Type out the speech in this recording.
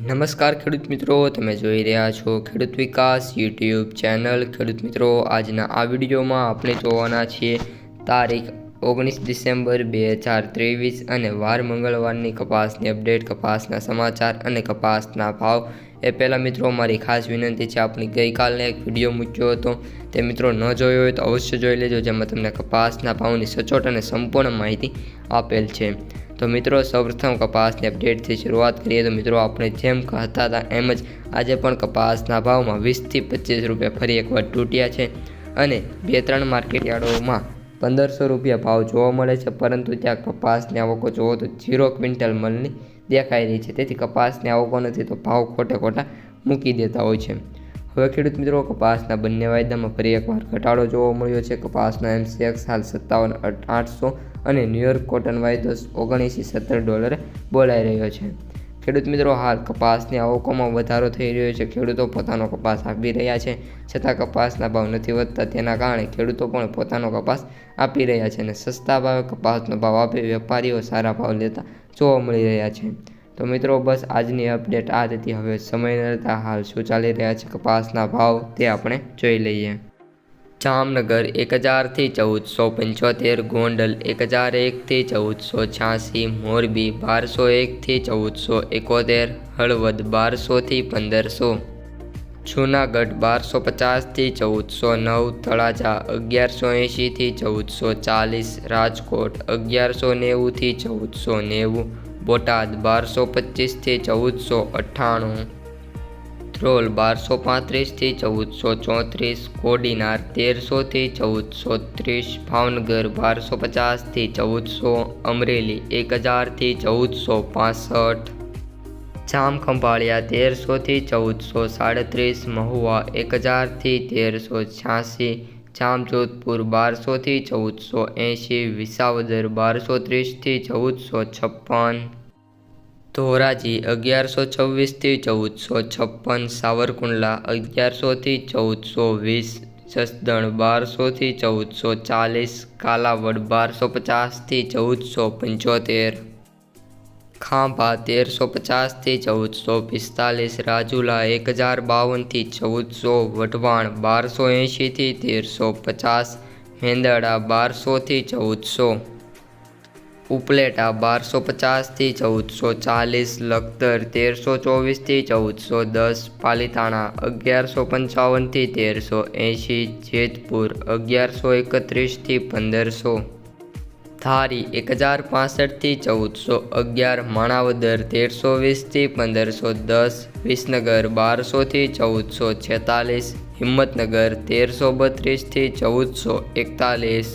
નમસ્કાર ખેડૂત મિત્રો, તમે જોઈ રહ્યા છો ખેડૂત વિકાસ યુટ્યુબ ચેનલ. ખેડૂત મિત્રો, આજના આ વિડીયોમાં આપણે જોવાના છીએ તારીખ ઓગણીસ ડિસેમ્બર બે હજાર ત્રેવીસ અને વાર મંગળવારની કપાસની અપડેટ, કપાસના સમાચાર અને કપાસના ભાવ. એ પહેલાં મિત્રો, મારી ખાસ વિનંતી છે આપણી ગઈકાલને એક વીડિયો મૂક્યો હતો. તે મિત્રો ન જોયો હોય તો અવશ્ય જોઈ લેજો, જેમાં તમને કપાસના ભાવની સચોટ અને સંપૂર્ણ માહિતી આપેલ છે. તો મિત્રો, સૌપ્રથમ કપાસની અપડેટથી શરૂઆત કરીએ તો મિત્રો, આપણે જેમ કહેતા હતા એમ જ આજે પણ કપાસના ભાવમાં વીસથી પચીસ રૂપિયા ફરી એકવાર તૂટ્યા છે અને બે ત્રણ માર્કેટ યાર્ડોમાં પંદરસો રૂપિયા ભાવ જોવા મળે છે, પરંતુ ત્યાં કપાસની આવકો જોવો તો ઝીરો ક્વિન્ટલ મલની દેખાઈ રહી છે. તેથી કપાસની આવકો નથી તો ભાવ ખોટે ખોટા મૂકી દેતા હોય છે. હવે ખેડૂત મિત્રો, કપાસના બંને વાયદામાં ફરી એકવાર ઘટાડો જોવા મળ્યો છે. કપાસના એમસીએક્સ હાલ સત્તાવન આઠસો અને ન્યુયોર્ક કોટન વાયદો ઓગણીસી સત્તર ડોલરે બોલાઈ રહ્યો છે. ખેડૂત મિત્રો, હાલ કપાસની આવકોમાં વધારો થઈ રહ્યો છે. ખેડૂતો પોતાનો કપાસ આપી રહ્યા છે. છતાં કપાસના ભાવ નથી વધતા, તેના કારણે ખેડૂતો પણ પોતાનો કપાસ આપી રહ્યા છે અને સસ્તા ભાવે કપાસનો ભાવ આપી, વેપારીઓ સારા ભાવ લેતા જોવા મળી રહ્યા છે. તો મિત્રો, બસ આજની અપડેટ આ હતી. હવે સમય રહેતા હાલ શું ચાલી રહ્યા છે કપાસના ભાવ તે આપણે જોઈ લઈએ. જામનગર એક હજારથી ચૌદસો પંચોતેર, ગોંડલ એક હજાર એકથી ચૌદસો છ્યાસી, મોરબી બારસો એકથી ચૌદસો એકોતેર, હળવદ બારસોથી પંદરસો, જૂનાગઢ બારસો પચાસથી ચૌદસો નવ, તળાજા અગિયારસો એંશીથી ચૌદસો ચાલીસ, રાજકોટ અગિયારસો નેવુંથી ચૌદસો નેવું બોટાદ બારસો પચીસથી ચૌદસો અઠ્ઠાણું, ધ્રોલ બારસો પાંત્રીસથી ચૌદસો ચોત્રીસ, કોડીનાર તેરસોથી ચૌદસો ત્રીસ, ભાવનગર બારસો પચાસથી ચૌદસો, અમરેલી એક હજારથી ચૌદસો પાસઠ, જામખંભાળિયા તેરસોથી ચૌદસો સાડત્રીસ, મહુવા એક હજારથી તેરસો છ્યાસી જામજોધપુર બારસોથી ચૌદસો એંશી, વિસાવદર બારસો ત્રીસથી ચૌદસો છપ્પન, ધોરાજી અગિયારસો છવ્વીસથી ચૌદસો છપ્પન, સાવરકુંડલા અગિયારસોથી ચૌદસો વીસ, જસદણ બારસોથી ચૌદસો ચાલીસ, કાલાવડ બારસો પચાસથી ચૌદસો પંચોતેર ખાંભા તેરસો પચાસથી ચૌદસો પિસ્તાલીસ, રાજુલા એક હજાર બાવનથી ચૌદસો, વઢવાણ બારસો એંશીથી તેરસો પચાસ હેંદડા બારસોથી ચૌદસો, ઉપલેટા બારસો પચાસથી ચૌદસો ચાલીસ, લખતર તેરસો ચોવીસથી ચૌદસો દસ, પાલિતાણા અગિયારસો પંચાવનથી તેરસો એંશી, જેતપુર અગિયારસો એકત્રીસથી પંદરસો ધારી એક હજાર પાસઠથી ચૌદસો અગિયાર માણાવદર તેરસો વીસથી પંદરસો દસ વિસનગર બારસોથી ચૌદસો છેતાલીસ હિંમતનગર તેરસો બત્રીસથી ચૌદસો એકતાલીસ